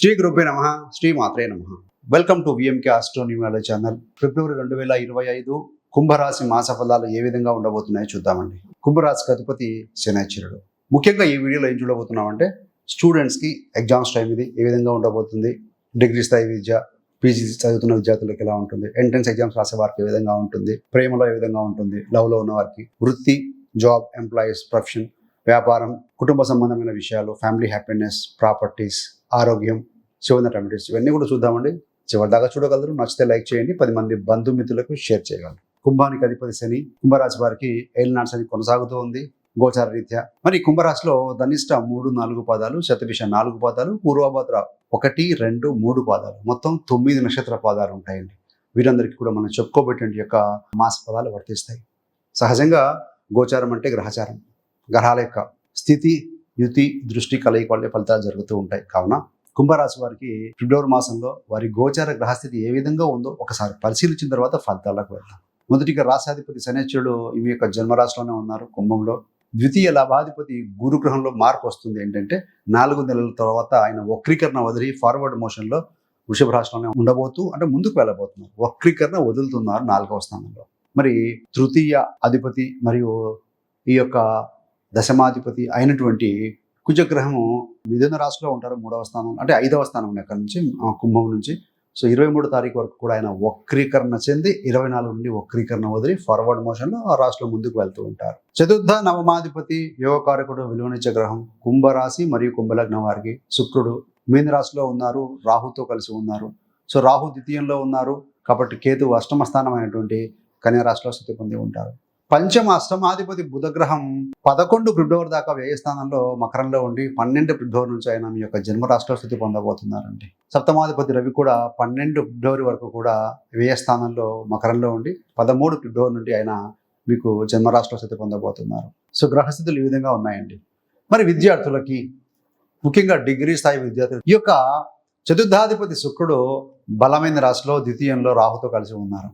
శ్రీ గ్రూపే నమ శ్రీ మాత్రే నమ. వెల్కమ్ టు విఎంకే ఆస్ట్రోనిమాల ఛానల్ ఫిబ్రవరి రెండు వేల ఇరవై ఐదు కుంభరాశి మాస ఫలాలు ఏ విధంగా ఉండబోతున్నాయో చూద్దామండి. కుంభరాశికి అధిపతి శనేశ్వరుడు. ముఖ్యంగా ఈ వీడియోలో ఏం చూడబోతున్నామంటే స్టూడెంట్స్కి ఎగ్జామ్స్ టైం ఇది ఏ విధంగా ఉండబోతుంది డిగ్రీ స్థాయి విద్య పీజీ చదువుతున్న విద్యార్థులకు ఎలా ఉంటుంది ఎంట్రన్స్ ఎగ్జామ్స్ రాసే వారికి ఏ విధంగా ఉంటుంది ప్రేమలో ఏ విధంగా ఉంటుంది లవ్లో ఉన్న వారికి వృత్తి జాబ్ ఎంప్లాయీస్ ప్రొఫెషన్ వ్యాపారం కుటుంబ సంబంధమైన విషయాలు ఫ్యామిలీ హ్యాపీనెస్ ప్రాపర్టీస్ ఆరోగ్యం శివన రెమెడీస్ ఇవన్నీ కూడా చూద్దామండి. చివరిదాకా చూడగలరు. నచ్చితే లైక్ చేయండి. పది మంది బంధుమిత్రులకు షేర్ చేయగలరు కుంభానికి అధిపతి శని కుంభరాశి వారికి ఏలినాడు శని కొనసాగుతూ ఉంది. గోచార రీత్యా. మరి కుంభరాశిలో ధనిష్ట మూడు నాలుగు పాదాలు శతభిష నాలుగు పాదాలు పూర్వభద్ర ఒకటి రెండు మూడు పాదాలు. మొత్తం తొమ్మిది నక్షత్ర పాదాలు ఉంటాయండి. వీరందరికీ కూడా మనం చెప్పుకోబెట్టిన యొక్క మాస పదాలు వర్తిస్తాయి. సహజంగా గోచారం అంటే గ్రహచారం. గ్రహాల యొక్క స్థితి యుతి దృష్టి కలయిక వల్లే ఫలితాలు జరుగుతూ ఉంటాయి. కావున కుంభరాశి వారికి ఫిబ్రవరి మాసంలో వారి గోచార గ్రహస్థితి ఏ విధంగా ఉందో ఒకసారి పరిశీలించిన తర్వాత ఫలితాలకు వెళ్తాం మొదటిగా రాశాధిపతి శనేశ్వరుడు ఈమె యొక్క జన్మరాశిలోనే ఉన్నారు. కుంభంలో ద్వితీయ లాభాధిపతి గురుగ్రహంలో మార్పు వస్తుంది. ఏంటంటే నాలుగు నెలల తర్వాత ఆయన వక్రీకరణ వదిలి ఫార్వర్డ్ మోషన్లో వృషభ రాష్ట్రంలో ఉండబోతూ అంటే ముందుకు వెళ్ళబోతున్నారు. వక్రీకరణ వదులుతున్నారు నాలుగవ స్థానంలో. మరి తృతీయ అధిపతి మరియు ఈ యొక్క దశమాధిపతి అయినటువంటి కుజగ్రహము మిథున రాశిలో ఉంటారు మూడవ స్థానం అంటే ఐదవ స్థానం అక్కడ నుంచి కుంభం నుంచి. సో ఇరవై మూడు తారీఖు వరకు కూడా ఆయన వక్రీకరణ చెంది ఇరవై నాలుగు నుండి వక్రీకరణ వదిలి ఫార్వర్డ్ మోషన్లో ఆ రాశిలో ముందుకు వెళ్తూ ఉంటారు. చతుర్థ నవమాధిపతి యోగకారకుడు విలువనిచ్చే గ్రహం కుంభరాశి మరియు కుంభలగ్నం వారికి శుక్రుడు మీన రాశిలో ఉన్నారు రాహుతో కలిసి ఉన్నారు. సో రాహు ద్వితీయంలో ఉన్నారు కాబట్టి కేతు అష్టమ స్థానం అయినటువంటి కన్యా రాశిలో స్థితి పొంది ఉంటారు. పంచమ అష్టమాధిపతి బుధగ్రహం పదకొండు ఫిబ్రవరి దాకా వ్యయస్థానంలో మకరంలో ఉండి పన్నెండు ఫిబ్రవరి నుంచి ఆయన మీ యొక్క జన్మరాశిలో స్థితి పొందబోతున్నారండి. సప్తమాధిపతి రవి కూడా పన్నెండు ఫిబ్రవరి వరకు కూడా వ్యయస్థానంలో మకరంలో ఉండి పదమూడు ఫిబ్రవరి నుండి ఆయన మీకు జన్మరాశిలో స్థితి పొందబోతున్నారు. సో గ్రహస్థితులు ఈ విధంగా ఉన్నాయండి. మరి విద్యార్థులకి ముఖ్యంగా డిగ్రీ స్థాయి విద్యార్థులు ఈ యొక్క చతుర్థాధిపతి శుక్రుడు బలమైన రాశిలో ద్వితీయంలో రాహుతో కలిసి ఉన్నారు.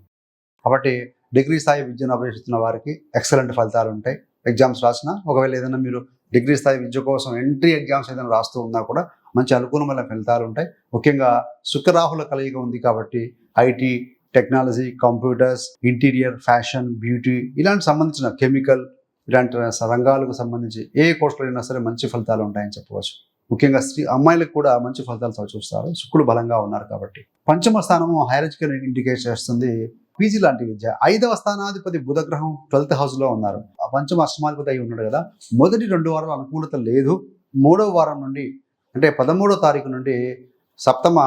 కాబట్టి డిగ్రీ స్థాయి విద్యను అభ్యసిస్తున్న వారికి ఎక్సలెంట్ ఫలితాలు ఉంటాయి. ఎగ్జామ్స్ రాసిన ఒకవేళ ఏదైనా మీరు డిగ్రీ స్థాయి విద్య కోసం ఎంట్రీ ఎగ్జామ్స్ ఏదైనా రాస్తూ ఉన్నా కూడా మంచి అనుకూలమైన ఫలితాలు ఉంటాయి. ముఖ్యంగా శుక్రరాహుల కలయిక ఉంది కాబట్టి IT technology computers interior fashion beauty ఇలాంటి సంబంధించిన కెమికల్ ఇలాంటి రంగాలకు సంబంధించి ఏ కోర్సులో అయినా సరే మంచి ఫలితాలు ఉంటాయని చెప్పవచ్చు. ముఖ్యంగా స్త్రీ అమ్మాయిలకు కూడా మంచి ఫలితాలు చూస్తారు. శుక్రుడు బలంగా ఉన్నారు కాబట్టి. పంచమ స్థానము హైర్ ఎడ్యుకేషన్ ఇండికేట్ చేస్తుంది పీజీ లాంటి విద్య. ఐదవ స్థానాధిపతి బుధగ్రహం ట్వెల్త్ హౌస్లో ఉన్నారు. ఆ పంచమ అష్టమాధిపతి అయి ఉన్నాడు కదా. మొదటి రెండు వారాలు అనుకూలత లేదు. మూడవ వారం నుండి అంటే పదమూడో తారీఖు నుండి సప్తమ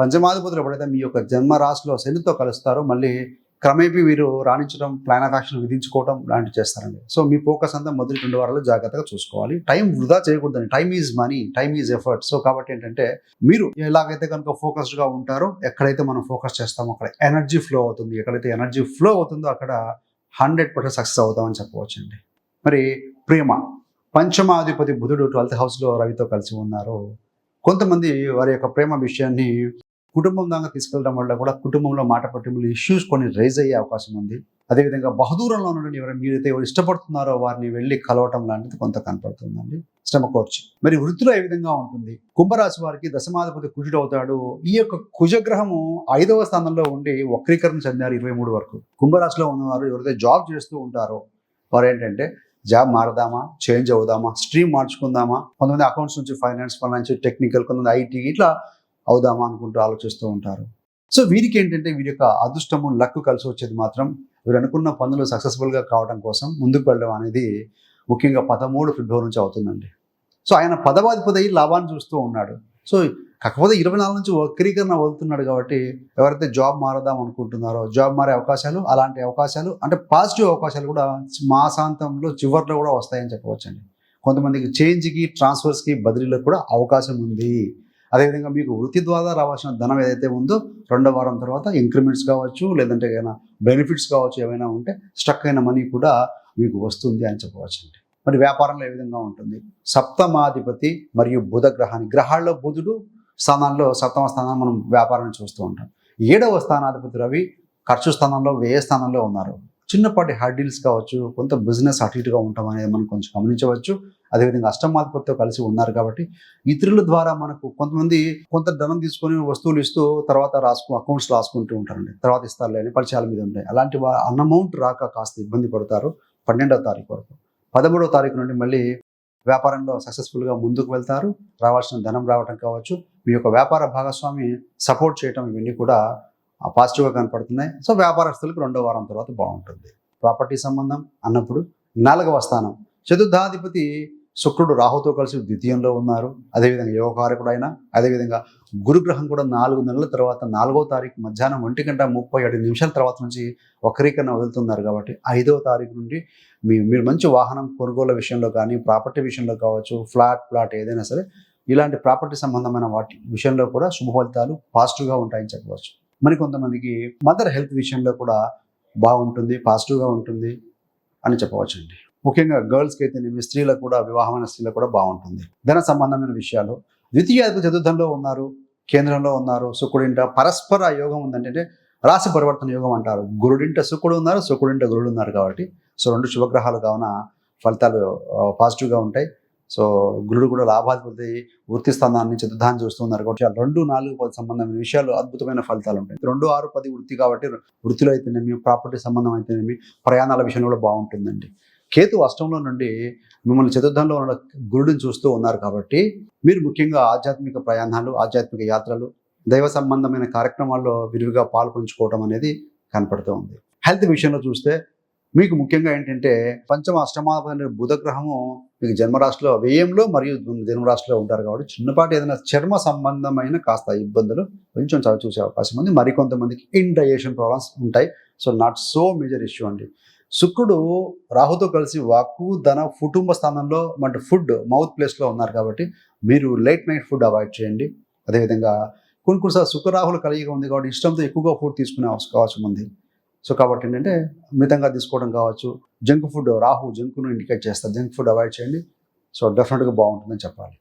పంచమాధిపతులు ఎప్పుడైతే మీ యొక్క జన్మ రాశిలో శనితో కలుస్తారో మళ్ళీ క్రమేపీ వీరు రాణించడం ప్లాన్ ఆఫ్ యాక్షన్ విధించుకోవడం లాంటివి చేస్తారండి. సో మీ ఫోకస్ అంతా మొదటి రెండు వారాలు జాగ్రత్తగా చూసుకోవాలి. టైం వృధా చేయకూడదండి. Time is money time is effort so కాబట్టి ఏంటంటే మీరు ఎలాగైతే కనుక ఫోకస్డ్గా ఉంటారో ఎక్కడైతే మనం ఫోకస్ చేస్తామో అక్కడ ఎనర్జీ ఫ్లో అవుతుంది. ఎక్కడైతే ఎనర్జీ ఫ్లో అవుతుందో అక్కడ హండ్రెడ్ పర్సెంట్ సక్సెస్ అవుతామని చెప్పవచ్చండి. మరి ప్రేమ. పంచమాధిపతి బుధుడు ట్వెల్త్ హౌస్లో రవితో కలిసి ఉన్నారు. కొంతమంది వారి యొక్క ప్రేమ విషయాన్ని కుటుంబం దాకా తీసుకెళ్ళడం వల్ల కూడా కుటుంబంలో మాట పట్టింపులు ఇష్యూస్ కొన్ని రైజ్ అయ్యే అవకాశం ఉంది. అదేవిధంగా బహదూరంలో ఉన్న ఎవరైనా మీరైతే ఎవరు ఇష్టపడుతున్నారో వారిని వెళ్ళి కలవటం లాంటిది కొంత కనపడుతుందండి. శ్రమ కోర్చు. మరి వృత్తిలో ఏ విధంగా ఉంటుంది? కుంభరాశి వారికి దశమాధిపతి కుజుడు అవుతాడు. ఈ యొక్క కుజగ్రహము ఐదవ స్థానంలో ఉండి వక్రీకరణ చెందారు ఇరవై మూడు వరకు. కుంభరాశిలో ఉన్నవారు ఎవరైతే జాబ్ చేస్తూ ఉంటారో వారు ఏంటంటే జాబ్ మారదామా? చేంజ్ అవుదామా? స్ట్రీమ్ మార్చుకుందామా? కొంతమంది అకౌంట్స్ నుంచి ఫైనాన్స్ ఫైనాన్స్ టెక్నికల్ కొంతమంది ఐటీ ఇట్లా అవుదామా అనుకుంటూ ఆలోచిస్తూ ఉంటారు. సో వీరికి ఏంటంటే వీరి యొక్క అదృష్టము లక్ కలిసి వచ్చేది మాత్రం వీరు అనుకున్న పనులు సక్సెస్ఫుల్గా కావడం కోసం ముందుకు వెళ్ళడం అనేది ముఖ్యంగా పదమూడు ఫిబ్రవరి నుంచి అవుతుందండి. సో ఆయన పదవాధిపతి అయ్యి లాభాన్ని చూస్తూ ఉన్నాడు. సో కాకపోతే ఇరవై నాలుగు నుంచి వక్రీకరణ వదులుతున్నాడు కాబట్టి ఎవరైతే జాబ్ మారదాం అనుకుంటున్నారో జాబ్ మారే అవకాశాలు అలాంటి అవకాశాలు అంటే పాజిటివ్ అవకాశాలు కూడా మాసాంతంలో చివరిలో కూడా వస్తాయని చెప్పవచ్చండి. కొంతమందికి చేంజ్కి ట్రాన్స్ఫర్స్కి బదిలీలకు కూడా అవకాశం ఉంది. అదేవిధంగా మీకు వృత్తి ద్వారా రావాల్సిన ధనం ఏదైతే ఉందో రెండో వారం తర్వాత ఇంక్రిమెంట్స్ కావచ్చు లేదంటే ఏమైనా బెనిఫిట్స్ కావచ్చు ఏమైనా ఉంటే స్టక్ అయిన మనీ కూడా మీకు వస్తుంది అని చెప్పవచ్చు అండి మరి వ్యాపారంలో ఏ విధంగా ఉంటుంది? సప్తమాధిపతి మరియు బుధ గ్రహాన్ని గ్రహాల్లో బుధుడు స్థానాల్లో సప్తమ స్థానాన్ని మనం వ్యాపారాన్ని చూస్తూ ఉంటాం. ఏడవ స్థానాధిపతి రవి ఖర్చు స్థానంలో వ్యయ స్థానంలో ఉన్నారు. చిన్నపాటి హర్డిల్స్ కావచ్చు కొంత బిజినెస్ అటు ఇటుగా ఉంటాం అనేది మనం కొంచెం గమనించవచ్చు. అదేవిధంగా అష్టమాధిపతితో కలిసి ఉన్నారు కాబట్టి ఇతరుల ద్వారా మనకు కొంతమంది కొంత ధనం తీసుకొని వస్తువులు ఇస్తూ తర్వాత రాసుకు అకౌంట్స్ రాసుకుంటూ ఉంటారండి. తర్వాత ఇస్తారు లేని పరిచయాల మీద ఉంటాయి. అలాంటి అన్ అమౌంట్ రాక కాస్త ఇబ్బంది పడతారు పన్నెండవ తారీఖు వరకు. పదమూడవ తారీఖు నుండి మళ్ళీ వ్యాపారంలో సక్సెస్ఫుల్గా ముందుకు వెళ్తారు. రావాల్సిన ధనం రావటం కావచ్చు మీ యొక్క వ్యాపార భాగస్వామి సపోర్ట్ చేయటం ఇవన్నీ కూడా పాజిటివ్గా కనపడుతున్నాయి. సో వ్యాపారస్తులకు రెండో వారం తర్వాత బాగుంటుంది. ప్రాపర్టీ సంబంధం అన్నప్పుడు నాలుగవ స్థానం. చతుర్థాధిపతి శుక్రుడు రాహుతో కలిసి ద్వితీయంలో ఉన్నారు. అదేవిధంగా యోగకారకుడు అయినా అదేవిధంగా గురుగ్రహం కూడా నాలుగు నెలల తర్వాత నాలుగో తారీఖు మధ్యాహ్నం ఒంటి గంట ముప్పై ఏడు నిమిషాల తర్వాత నుంచి వక్రీకరణ వదులుతున్నారు కాబట్టి ఐదవ తారీఖు నుండి మీ మీరు మంచి వాహనం కొనుగోలు విషయంలో కానీ ప్రాపర్టీ విషయంలో కావచ్చు ఫ్లాట్ ప్లాట్ ఏదైనా సరే ఇలాంటి ప్రాపర్టీ సంబంధమైన వాటి విషయంలో కూడా శుభ ఫలితాలు పాజిటివ్గా ఉంటాయని చెప్పవచ్చు. మరి కొంతమందికి మదర్ హెల్త్ విషయంలో కూడా బాగుంటుంది పాజిటివ్గా ఉంటుంది అని చెప్పవచ్చు అండి ముఖ్యంగా గర్ల్స్కి అయితేనేమి స్త్రీలకు కూడా వివాహమైన స్త్రీలకు కూడా బాగుంటుంది. ధన సంబంధమైన విషయాలు. ద్వితీయ చతుర్థంలో ఉన్నారు కేంద్రంలో ఉన్నారు శుక్రుడింట పరస్పర యోగం ఉందంటే రాశి పరివర్తన యోగం అంటారు. గురుడింట శుక్రుడు ఉన్నారు శుక్రుడింట గురుడు ఉన్నారు కాబట్టి. సో రెండు శుభగ్రహాలు కావున ఫలితాలు పాజిటివ్గా ఉంటాయి. సో గురుడు కూడా లాభాధిపతి వృత్తి స్థానాన్ని చతుర్థాన్ని చూస్తున్నారు కాబట్టి రెండు నాలుగు పది సంబంధమైన విషయాలు అద్భుతమైన ఫలితాలు ఉంటాయి. రెండు ఆరు పది వృత్తి కాబట్టి వృత్తిలో అయితేనేమి ప్రాపర్టీ సంబంధం అయితేనేమి ప్రయాణాల విషయంలో కూడా బాగుంటుందండి. కేతు అష్టంలో నుండి మిమ్మల్ని చతుర్థంలో ఉన్న గురుడిని చూస్తూ ఉన్నారు కాబట్టి మీరు ముఖ్యంగా ఆధ్యాత్మిక ప్రయాణాలు ఆధ్యాత్మిక యాత్రలు దైవ సంబంధమైన కార్యక్రమాల్లో విరివిగా పాల్పంచుకోవడం అనేది కనపడుతూ ఉంది. హెల్త్ విషయంలో చూస్తే మీకు ముఖ్యంగా ఏంటంటే పంచమ అష్టమాధిపతి బుధగ్రహము మీకు జన్మరాశిలో వ్యయంలో మరియు జన్మరాశిలో ఉంటారు కాబట్టి చిన్నపాటి ఏదైనా చర్మ సంబంధమైన కాస్త ఇబ్బందులు కొంచెం చవి చూసే అవకాశం ఉంది. మరికొంతమందికి ఇండైజేషన్ ప్రాబ్లమ్స్ ఉంటాయి. So not so major issue అండి. శుక్రుడు రాహుతో కలిసి వాక్కు ధన కుటుంబ స్థానంలో అంటే ఫుడ్ మౌత్ ప్లేస్లో ఉన్నారు కాబట్టి మీరు లేట్ నైట్ ఫుడ్ అవాయిడ్ చేయండి. అదేవిధంగా కొన్ని కొన్నిసార్లు శుక్రరాహులు కలిగి ఉంది కాబట్టి ఇష్టంతో ఎక్కువగా ఫుడ్ తీసుకునే అవకాశం ఉంది. సో కాబట్టి ఏంటంటే మితంగా తీసుకోవడం కావచ్చు జంక్ ఫుడ్ రాహు జంక్ను ఇండికేట్ చేస్తారు. జంక్ ఫుడ్ అవాయిడ్ చేయండి. సో డెఫినెట్గా బాగుంటుందని చెప్పాలి.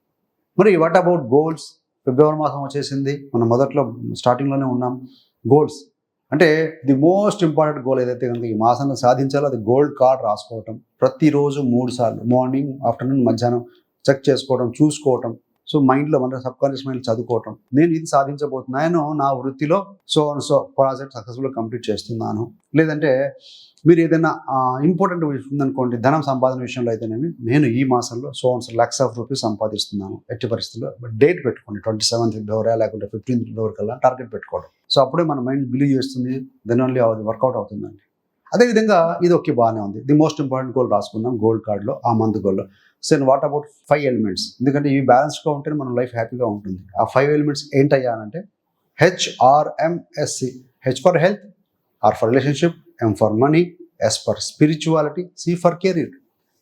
మరి వాట్ అబౌట్ గోల్స్ ఫిబ్రవరి మాసం వచ్చేసింది. మనం మొదట్లో స్టార్టింగ్లోనే ఉన్నాం. గోల్స్ అంటే ది మోస్ట్ ఇంపార్టెంట్ గోల్ ఏదైతే కనుక ఈ మాసంలో సాధించాలో అది గోల్డ్ కార్డ్ రాసుకోవటం. ప్రతిరోజు మూడు సార్లు మార్నింగ్ ఆఫ్టర్నూన్ మధ్యాహ్నం చెక్ చేసుకోవడం చూసుకోవటం. సో మైండ్లో మన సబ్ కాన్షియస్ మైండ్ చదువుకోవటం. నేను ఇది సాధించబోతున్నాను నా వృత్తిలో సో సో ప్రాజెక్ట్ సక్సెస్ఫుల్గా కంప్లీట్ చేస్తున్నాను. లేదంటే మీరు ఏదైనా ఇంపార్టెంట్ ఉందనుకోండి ధనం సంపాదన విషయంలో అయితేనేమి నేను ఈ మాసంలో so once lakhs of rupees సంపాదిస్తున్నాను ఎట్టి పరిస్థితుల్లో. డేట్ పెట్టుకోండి ట్వంటీ సెవెంత్ ఫిబ్రవరి లేకుంటే ఫిఫ్టీన్త్ ఫిబ్రవరి కల్లా టార్గెట్ పెట్టుకోవడం. సో అప్పుడే మన మైండ్ బిలీవ్ చేస్తుంది దెన్ ఓన్లీ అది వర్కౌట్ అవుతుందండి. అదేవిధంగా ఇది ఒకే బాగానే ఉంది. ది మోస్ట్ ఇంపార్టెంట్ గోల్ రాసుకున్నాం గోల్డ్ కార్డ్లో ఆ మంత్ గోల్లో సెన్ వాట్ అబౌట్ ఫైవ్ ఎలిమెంట్స్ ఎందుకంటే ఇవి బ్యాలెన్స్గా ఉంటే మన లైఫ్ హ్యాపీగా ఉంటుంది. ఆ ఫైవ్ ఎలిమెంట్స్ ఏంటయ్యా అంటే HRMSC H for health R for relationship M for money S for spirituality C for career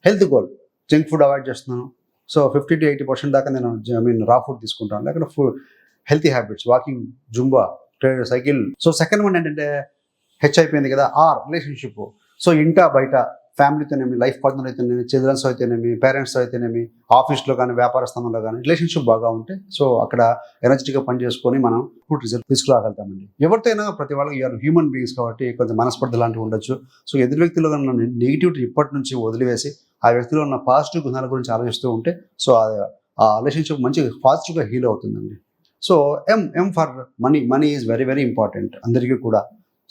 health goal junk food avoid చేస్తున్నాను. So fifty to eighty percent దాకా నేను ఐ మీన్ రా ఫుడ్ తీసుకుంటాను. లేకపోతే food healthy habits walking Zumba cycle so second one ఏంటంటే H అయిపోయింది కదా R relationship so ఇంటా బయట ఫ్యామిలీతోనేమి లైఫ్ పార్ట్నర్ అయితేనేమి చిల్డ్రన్స్ అయితేనేమి పేరెంట్స్ అయితేనేమి ఆఫీస్లో కానీ వ్యాపార స్థానంలో కానీ రిలేషన్షిప్ బాగా ఉంటే సో అక్కడ ఎనర్జెటిక్గా పని చేసుకొని మనం గుడ్ రిజల్ట్ తీసుకురాగలుగుతామండి. ఎవరితోనైనా ప్రతి వాళ్ళకి ఇవాళ హ్యూమన్ బీయింగ్స్ కాబట్టి కొంచెం మనస్పర్ధ లాంటివి ఉండొచ్చు. సో ఎదురు వ్యక్తిలో ఉన్న నెగిటివిటీ ఇప్పటి నుంచి వదిలివేసి ఆ వ్యక్తిలో ఉన్న పాజిటివ్ గుణాల గురించి ఆలోచిస్తూ ఉంటే సో ఆ రిలేషన్షిప్ మంచి పాజిటివ్గా హీల్ అవుతుందండి. So M M for money money is very very important అందరికీ కూడా.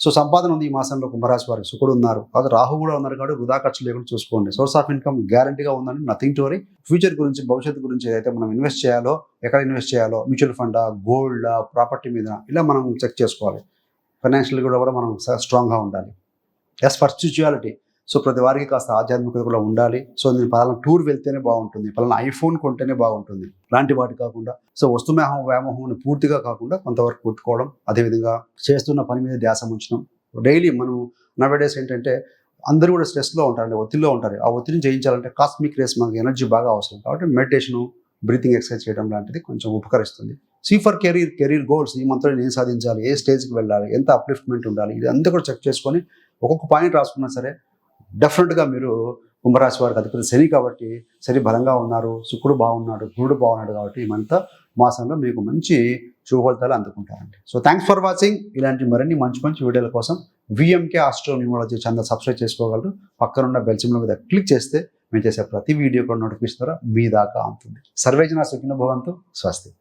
సో సంపాదన ఉంది ఈ మాసంలో కుంభరాశి వారికి. శుకుడు ఉన్నారు. కాదు రాహు కూడా ఉన్నారు కాబట్టి వృధా ఖర్చు లేకుండా చూసుకోండి. సోర్స్ ఆఫ్ ఇన్కమ్ గ్యారంటీగా ఉందని నథింగ్ టు వరీ ఫ్యూచర్ గురించి భవిష్యత్తు గురించి ఏదైతే మనం ఇన్వెస్ట్ చేయాలో ఎక్కడ ఇన్వెస్ట్ చేయాలో మ్యూచువల్ ఫండా గోల్డ్ ప్రాపర్టీ మీద ఇలా మనం చెక్ చేసుకోవాలి. ఫైనాన్షియల్ కూడా కూడా మనం స్ట్రాంగ్గా ఉండాలి. ఎస్ ఫర్ స్పిరిచువాలిటీ సో ప్రతి వారికి కాస్త ఆధ్యాత్మికత కూడా ఉండాలి. సో నేను పలానా టూర్ వెళ్తేనే బాగుంటుంది. పలానా ఐఫోన్ కొంటేనే బాగుంటుంది. లాంటి వాటి కాకుండా సో వస్తుమేహం వ్యామోహం పూర్తిగా కాకుండా కొంతవరకు పుట్టుకోవడం అదేవిధంగా చేస్తున్న పని మీద ధ్యాస ఉంచడం. డైలీ మనం నవేడేస్ ఏంటంటే అందరూ కూడా స్ట్రెస్లో ఉంటారండి ఒత్తిడిలో ఉంటారు. ఆ ఒత్తిడిని జయించాలంటే కాస్మిక్ రేస్ మనకి ఎనర్జీ బాగా అవసరం. కాబట్టి మెడిటేషను బ్రీతింగ్ ఎక్సర్సైజ్ చేయడం లాంటిది కొంచెం ఉపకరిస్తుంది. C for career career goals ఈ మంత్లో నేను సాధించాలి ఏ స్టేజ్కి వెళ్ళాలి ఎంత అప్లిఫ్ట్మెంట్ ఉండాలి ఇది అంతా కూడా చెక్ చేసుకొని ఒక్కొక్క పాయింట్ రాసుకున్నా సరే డెఫినెట్గా మీరు కుంభరాశి వారికి అధిపతి శని కాబట్టి శని బలంగా ఉన్నారు శుక్రుడు బాగున్నాడు గురుడు బాగున్నాడు కాబట్టి ఈ మాసంలో మీకు మంచి శుభ ఫలితాలు అందుకుంటారండి. సో థ్యాంక్స్ ఫర్ వాచింగ్ ఇలాంటి మరిన్ని మంచి మంచి వీడియోల కోసం VMK astro numerology channel subscribe చేసుకోగలరు. పక్కనున్న బెల్ సింబల్ మీద క్లిక్ చేస్తే మేము చేసే ప్రతి వీడియో కూడా నోటిఫికేషన్ ద్వారా మీ దాకా అందుతుంది సర్వేజన సుఖిన భవంతు. స్వస్తి.